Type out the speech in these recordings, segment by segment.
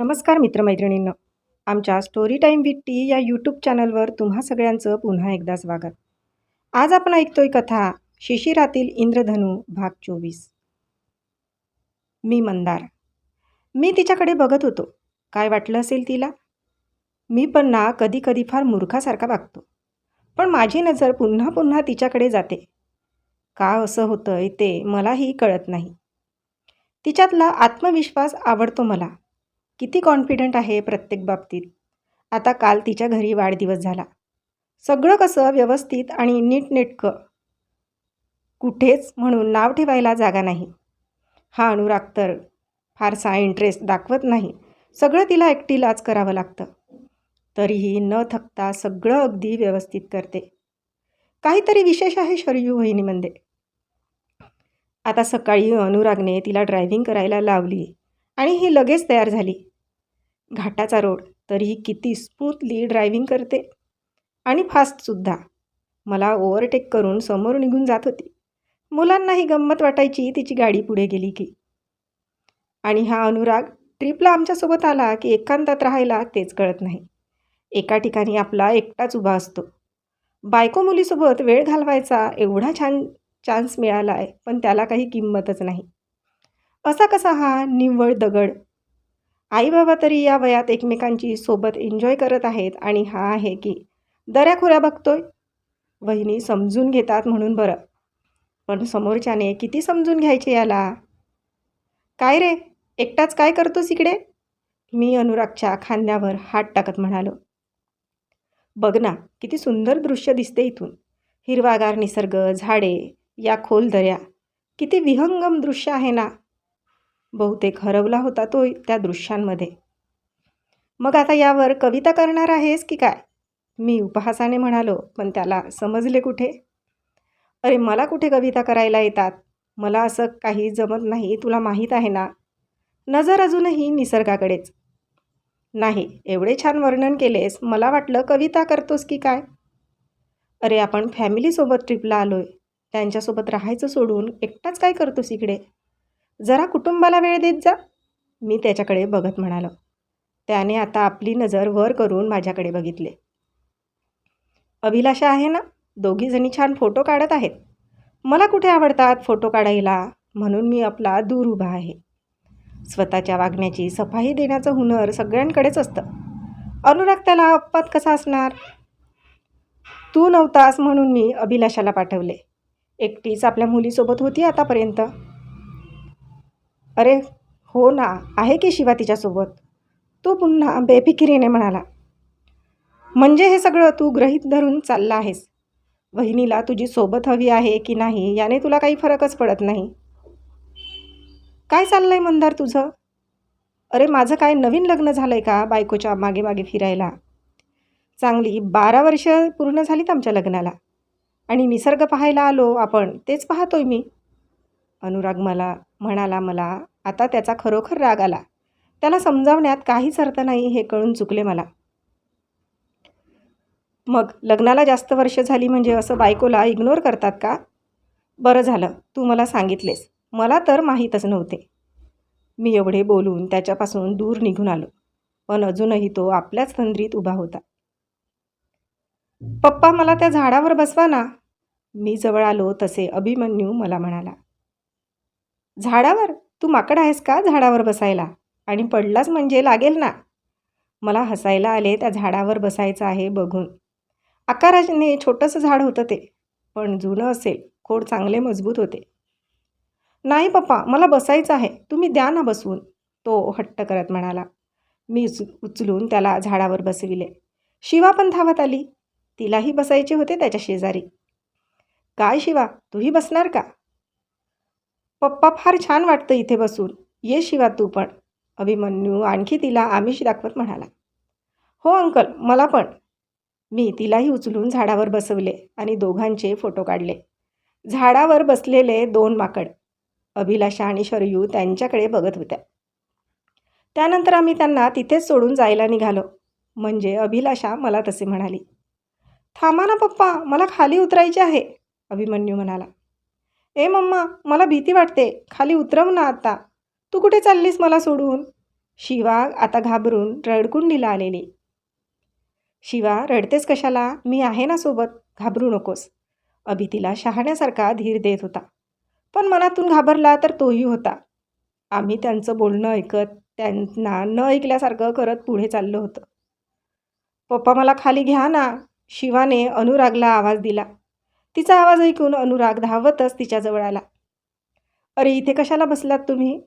नमस्कार मित्रमैत्रिणींनो. आमच्या स्टोरी टाईम विथ टी या यूट्यूब चॅनलवर तुम्हा सगळ्यांचं पुन्हा एकदा स्वागत. आज आपण ऐकतोय कथा शिशिरातील इंद्रधनू भाग चोवीस. मी मंदार. मी तिच्याकडे बघत होतो. काय वाटलं असेल तिला? मी पण ना कधी कधी फार मूर्खासारखा वागतो. पण माझी नजर पुन्हा पुन्हा तिच्याकडे जाते. का असं होतंय ते मलाही कळत नाही. तिच्यातला आत्मविश्वास आवडतो मला. किती कॉन्फिडंट आहे प्रत्येक बाबतीत? आता काल तिच्या घरी वाढदिवस झाला. सगळं कसं व्यवस्थित आणि नीटनेटकं कुठेच म्हणून नाव ठेवायला जागा नाही. हा अनुराग तर फारसा इंटरेस्ट दाखवत नाही. सगळं तिला एकटीलाच करावं लागतं. तरीही न थकता सगळं अगदी व्यवस्थित करते. काहीतरी विशेष आहे शरयू वहिनीमध्ये. आता सकाळी अनुरागने तिला ड्रायव्हिंग करायला लावली आणि ही लगेच तयार झाली. घाटाचा रोड तरीही किती स्मूथली ड्रायव्हिंग करते. आणि फास्टसुद्धा मला ओव्हरटेक करून समोर निघून जात होती. मुलांनाही गंमत वाटायची तिची गाडी पुढे गेली की. आणि हा अनुराग ट्रिपला आमच्यासोबत आला की एकांतात राहायला तेच कळत नाही. एका ठिकाणी आपला एकटाच उभा असतो. बायको मुलीसोबत वेळ घालवायचा एवढा छान चान्स मिळाला आहे पण त्याला काही किंमतच नाही. असा कसा हा निव्वळ दगड आई बाबा तरी या वयात एकमेकांची सोबत एन्जॉय करत आहेत आणि हा आहे की दऱ्याखोऱ्या बघतोय. वहिनी समजून घेतात म्हणून बरं. पण समोरच्याने किती समजून घ्यायचे याला? काय रे? एकटाच काय करतोस इकडे? मी अनुरागच्या खांद्यावर हात टाकत म्हणालो. बघ ना किती सुंदर दृश्य दिसते इथून. हिरवागार निसर्ग झाडे या खोल दऱ्या. किती विहंगम दृश्य आहे ना. बहुतेक हरवला होता तो त्या दृश्यांमध्ये. मग आता यावर कविता करणार आहेस की काय? मी उपहासाने म्हणालो पण त्याला समजले कुठे? अरे मला कुठे कविता करायला येतात? मला असं काही जमत नाही तुला माहीत आहे ना? नजर अजूनही निसर्गाकडेच. नाही एवढे छान वर्णन केलेस मला वाटलं कविता करतोस की काय? अरे आपण फॅमिलीसोबत ट्रिपला आलो आहे त्यांच्यासोबत राहायचं सोडून एकटाच काय करतोस इकडे? जरा कुटुंबाला वेळ देत जा. मी त्याच्याकडे बघत म्हणालो. त्याने आता आपली नजर वर करून माझ्याकडे बघितले. अभिलाषा आहे ना? दोघीजणी छान फोटो काढत आहेत. मला कुठे आवडतात फोटो काढायला? म्हणून मी आपला दूर उभा आहे. स्वतःच्या वागण्याची सफाई देण्याचं हुनर सगळ्यांकडेच असतं. अनुराग त्याला अपवाद कसा असणार? तू नव्हतास म्हणून मी अभिलाषाला पाठवले. एकटीच आपल्या मुलीसोबत होती आतापर्यंत. अरे हो ना. आहे की शिवा तिच्यासोबत? तो पुन्हा बेफिकिरीने म्हणाला म्हणजे हे सगळं तू गृहीत धरून चालला आहेस? वहिनीला तुझी सोबत हवी आहे की नाही याने तुला काही फरकच पडत नाही? काय चाललं आहे मंदार तुझं? अरे माझं काय नवीन लग्न झालं आहे का बायकोच्या मागे मागे फिरायला? चांगली बारा वर्ष पूर्ण झालीत आमच्या लग्नाला. आणि निसर्ग पाहायला आलो आपण तेच पाहतोय मी. अनुराग मला म्हणाला मला आता त्याचा खरोखर राग आला. त्याला समजावण्यात काहीच अर्थ नाही हे कळून चुकले मला. मग लग्नाला जास्त वर्ष झाली म्हणजे असं बायकोला इग्नोर करतात का? बरं झालं तू मला सांगितलेस. मला तर माहीतच नव्हते. मी एवढे बोलून त्याच्यापासून दूर निघून आलो. पण अजूनही तो आपल्याच तंद्रीत उभा होता. पप्पा मला त्या झाडावर बसवा ना. मी जवळ आलो तसे अभिमन्यू मला म्हणाला. झाडावर? तू माकड आहेस का झाडावर बसायला? आणि पडलाच म्हणजे लागेल ना? मला हसायला आले त्या झाडावर बसायचं आहे बघून. आकाराने छोटंसं झाड होतं ते पण जुनं असेल खोड चांगले मजबूत होते. नाही पप्पा मला बसायचं आहे. तुम्ही द्या ना बसवून तो हट्ट करत म्हणाला. मी उच उचलून त्याला झाडावर बसविले. शिवा पण धावत आली. तिलाही बसायचे होते त्याच्या शेजारी. काय शिवा तूही बसणार का? पप्पा फार छान वाटतं इथे बसून. ये शिवा तू पण. अभिमन्यू आणखी तिला आमिष दाखवत म्हणाला. हो अंकल मला पण. मी तिलाही उचलून झाडावर बसवले आणि दोघांचे फोटो काढले. झाडावर बसलेले दोन माकड अभिलाषा आणि शरयू त्यांच्याकडे बघत होत्या. त्यानंतर आम्ही त्यांना तिथेच सोडून जायला निघालो. म्हणजे अभिलाषा मला तसे म्हणाली. थांबा ना पप्पा मला खाली उतरायचे आहे अभिमन्यू म्हणाला. ए मम्मा मला भीती वाटते. खाली उतरव ना आता. तू कुठे चाललीस मला सोडून? शिवा आता घाबरून रडकुंडीला आलेली. शिवा रडतेस कशाला? मी आहे ना सोबत. घाबरू नकोस. अभि तिला शहाण्यासारखा धीर देत होता. पण मनातून घाबरला तर तोही होता. आम्ही त्यांचं बोलणं ऐकत त्यांना न ऐकल्यासारखं करत पुढे चाललं होतं. पप्पा मला खाली घ्या ना. शिवाने अनुरागला आवाज दिला. तिचा आवाज ऐकून अनुराग धावतच तिच्याजवळ आला. अरे इथे कशाला बसलात तुम्ही?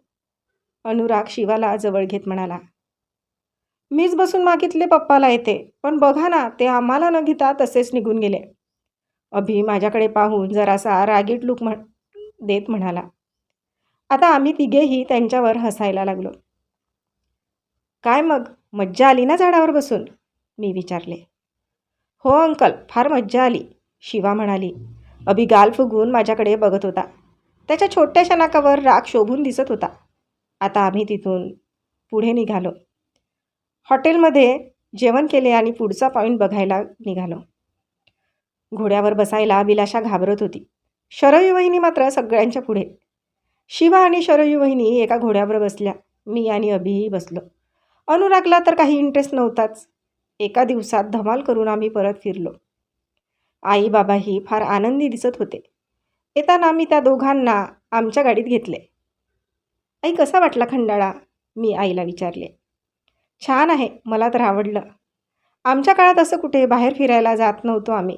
अनुराग शिवाला जवळ घेत म्हणाला. मीच बसून मागितले पप्पाला येते पण बघा ना ते आम्हाला न घेता तसेच निघून गेले. अभि माझ्याकडे पाहून जरासा रागीट लुक म्हण देत म्हणाला. आता आम्ही तिघेही त्यांच्यावर हसायला लागलो. काय मग? मज्जा आली ना झाडावर बसून? मी विचारले. हो अंकल फार मज्जा आली. शिवा म्हणाली अभि गाल फुगून माझ्याकडे बघत होता. त्याच्या छोट्याशा नाकावर राग शोभून दिसत होता. आता आम्ही तिथून पुढे निघालो. हॉटेलमध्ये जेवण केले आणि पुढचा पॉईंट बघायला निघालो. घोड्यावर बसायला अभिलाषा घाबरत होती. शरयू वहिनी मात्र सगळ्यांच्या पुढे. शिवा आणि शरयू वहिनी एका घोड्यावर बसल्या. मी आणि अभिही बसलो. अनुरागला तर काही इंटरेस्ट नव्हताच. एका दिवसात धमाल करून आम्ही परत फिरलो. आई बाबाही फार आनंदी दिसत होते. येताना मी त्या दोघांना आमच्या गाडीत घेतले. आई कसा वाटला खंडाळा? मी आईला विचारले. छान आहे मला तर आवडलं. आमच्या काळात असं कुठे बाहेर फिरायला जात नव्हतो आम्ही.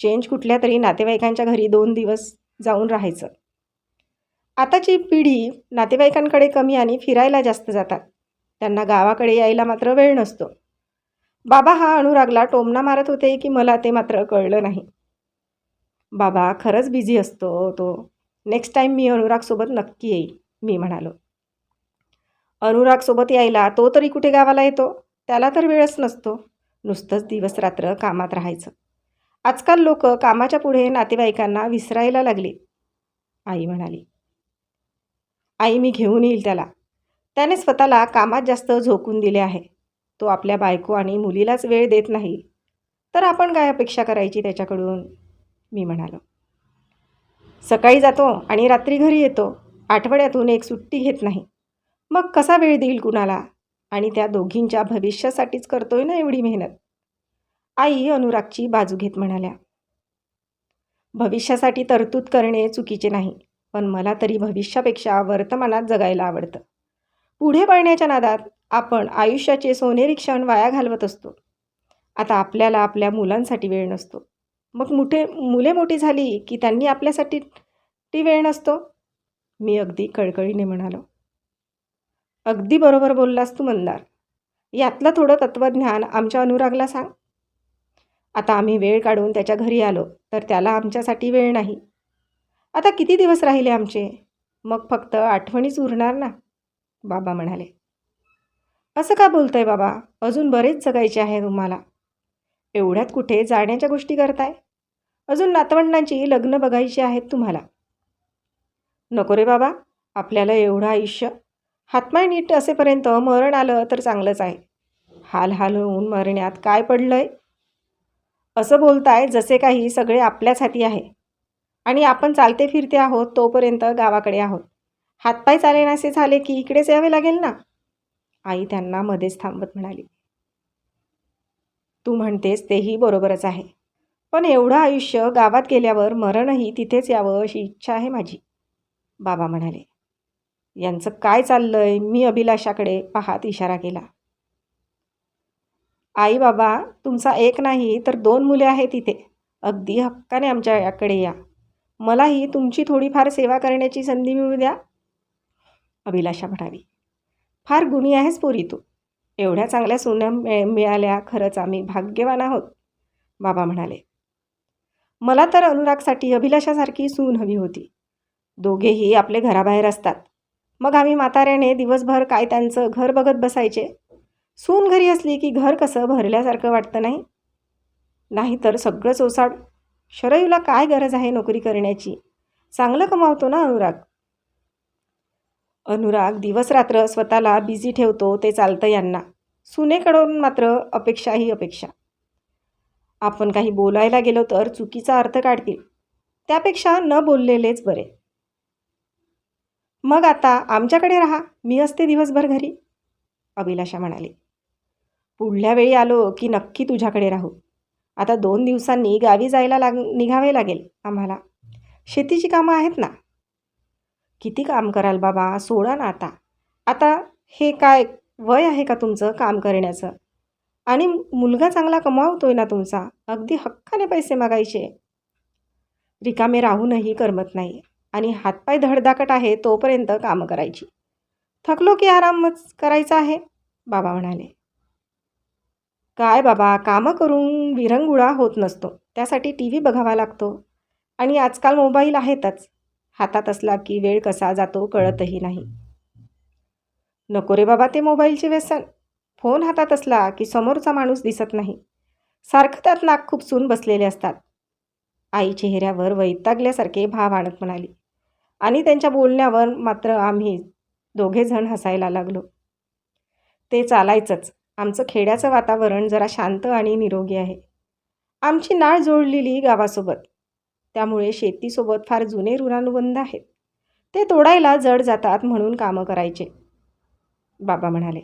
चेंज कुठल्या तरी नातेवाईकांच्या घरी दोन दिवस जाऊन राहायचं. आताची पिढी नातेवाईकांकडे कमी आणि फिरायला जास्त जातात. त्यांना गावाकडे यायला मात्र वेळ नसतो. बाबा हा अनुरागला टोमना मारत होते की मला ते मात्र कळलं नाही. बाबा खरंच बिझी असतो तो. नेक्स्ट टाईम मी अनुरागसोबत नक्की येईल मी म्हणालो. अनुरागसोबत यायला तो तरी कुठे गावाला येतो? त्याला तर वेळच नसतो. नुसतंच दिवस रात्र कामात राहायचं. आजकाल लोक कामाच्या पुढे नातेवाईकांना विसरायला लागली. आई म्हणाली आई मी घेऊन येईल त्याला. त्याने स्वतःला कामात जास्त झोकून दिले आहे. तो आपल्या बायको आणि मुलीलाच वेळ देत नाही. तर आपण काय अपेक्षा करायची त्याच्याकडून? मी म्हणालो. सकाळी जातो आणि रात्री घरी येतो. आठवड्यातून एक सुट्टी घेत नाही. मग कसा वेळ देईल कुणाला? आणि त्या दोघींच्या भविष्यासाठीच करतोय ना एवढी मेहनत? आई अनुरागची बाजू घेत म्हणाल्या. भविष्यासाठी तरतूद करणे चुकीचे नाही पण मला तरी भविष्यापेक्षा वर्तमानात जगायला आवडतं. पुढे पळण्याच्या नादात आपण आयुष्याचे सोनेरी क्षण वाया घालवत असतो. आता आपल्याला आपल्या मुलांसाठी वेळ नसतो. मग मुठे मुले मोठी झाली की त्यांनी आपल्यासाठी ती वेळ नसतो? मी अगदी कळकळीने म्हणालो. अगदी बरोबर बोललास तू मंदार. यातलं थोडं तत्त्वज्ञान आमच्या अनुरागला सांग. आता आम्ही वेळ काढून त्याच्या घरी आलो तर त्याला आमच्यासाठी वेळ नाही. आता किती दिवस राहिले आमचे? मग फक्त आठवणीच उरणार ना? बाबा म्हणाले. असं का बोलतंय बाबा? अजून बरेच जगायचे आहे तुम्हाला. एवढ्यात कुठे जाण्याच्या गोष्टी करताय? अजून नातवंडांची लग्न बघायची आहेत तुम्हाला. नको रे बाबा आपल्याला एवढं आयुष्य. हातमाय नीट असेपर्यंत मरण आलं तर चांगलंच आहे. हाल हाल होऊन मरण्यात काय पडलं आहे असं बोलताय जसे काही सगळे आपल्याच हाती आहे. आणि आपण चालते फिरते आहोत तोपर्यंत गावाकडे आहोत. हातपाय चालेनासे झाले की इकडेच यावे लागेल ना? आई त्यांना मध्येच थांबत म्हणाली. तू म्हणतेस तेही बरोबरच आहे. पण एवढं आयुष्य गावात गेल्यावर मरणही तिथेच यावं अशी इच्छा आहे माझी बाबा म्हणाले. यांचं काय चाललंय? मी अभिलाषाकडे पाहात इशारा केला. आई बाबा तुमचा एक नाही तर दोन मुले आहेत इथे. अगदी हक्काने आमच्या याकडे या. मलाही तुमची थोडीफार सेवा करण्याची संधी मिळू द्या. अभिलाषा म्हणावी. फार गुणी आहेस पोरी तू. एवढ्या चांगल्या सुन्या मिळ मिळाल्या खरंच आम्ही भाग्यवान आहोत. बाबा म्हणाले. मला तर अनुरागसाठी अभिलाषासारखी सून हवी होती. दोघेही आपले घराबाहेर असतात. मग आम्ही म्हाताऱ्याने दिवसभर काय त्यांचं घर बघत बसायचे? सून घरी असली की घर कसं भरल्यासारखं वाटतं नाही? नाहीतर सगळंच ओसाड शरयूला काय गरज आहे नोकरी करण्याची? चांगलं कमावतो ना अनुराग? अनुराग दिवसरात्र स्वतःला बिझी ठेवतो ते चालतं यांना. सुनेकडून मात्र अपेक्षा ही अपेक्षा. आपण काही बोलायला गेलो तर चुकीचा अर्थ काढतील. त्यापेक्षा न बोललेलेच बरे. मग आता आमच्याकडे राहा मी असते दिवसभर घरी अभिलाषा म्हणाली. पुढल्या वेळी आलो की नक्की तुझ्याकडे राहू. आता दोन दिवसांनी गावी जायला लाग निघावे लागेल आम्हाला. शेतीची कामं आहेत ना? किती काम कराल बाबा? सोडा ना आता. आता हे काय वय आहे का तुमचं काम करण्याचं? आणि मुलगा चांगला कमावतोय ना तुमचा? अगदी हक्काने पैसे मागायचे. रिकामे राहूनही करमत नाही आणि हातपाय धडधाकट आहे तोपर्यंत कामं करायची. थकलो की आरामच करायचा आहे? बाबा म्हणाले. काय बाबा कामं करून विरंगुळा होत नसतो. त्यासाठी टी व्ही बघावा लागतो. आणि आजकाल मोबाईल आहेतच. हातात असला की वेळ कसा जातो कळतही नाही. नको रे बाबा ते मोबाईलचे व्यसन. फोन हातात असला की समोरचा माणूस दिसत नाही. सारखं त्यात नाक खुपसून बसलेले असतात. आई चेहऱ्यावर वैतागल्यासारखे भाव आणत म्हणाली. आणि त्यांच्या बोलण्यावर मात्र आम्ही दोघेजण हसायला लागलो. ते चालायचंच. आमचं खेड्याचं वातावरण जरा शांत आणि निरोगी आहे. आमची नाळ जोडलेली गावासोबत. त्यामुळे शेतीसोबत फार जुने ऋणानुबंध आहेत. ते तोडायला जड जातात म्हणून कामं करायचे. बाबा म्हणाले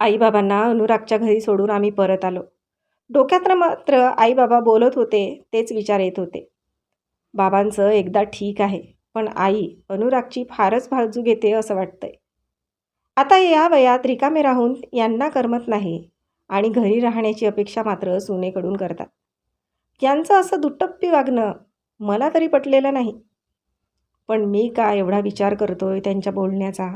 आईबाबांना अनुरागच्या घरी सोडून आम्ही परत आलो. डोक्यात मात्र आईबाबा बोलत होते तेच विचार येत होते. बाबांचं एकदा ठीक आहे पण आई अनुरागची फारच बाजू घेते असं वाटतंय. आता या वयात रिकामे राहून यांना करमत नाही आणि घरी राहण्याची अपेक्षा मात्र सुनेकडून करतात. यांचं असं दुट्टप्पी वागणं मला तरी पटलेलं नाही. पण मी का एवढा विचार करतोय त्यांच्या बोलण्याचा?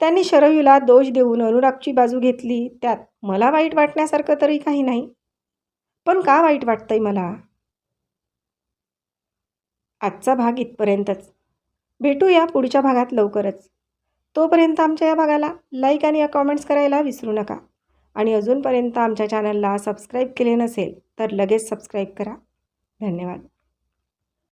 त्यांनी शरयूला दोष देऊन अनुरागची बाजू घेतली. त्यात मला वाईट वाटण्यासारखं तरी काही नाही. पण का वाईट वाटतंय मला? आजचा भाग इथपर्यंतच. भेटूया पुढच्या भागात लवकरच. तोपर्यंत आमच्या या भागाला लाईक आणि कॉमेंट्स करायला विसरू नका. आणि अजूनपर्यंत आमच्या चॅनलला सबस्क्राईब केले नसेल तर लगेच सबस्क्राईब करा. धन्यवाद.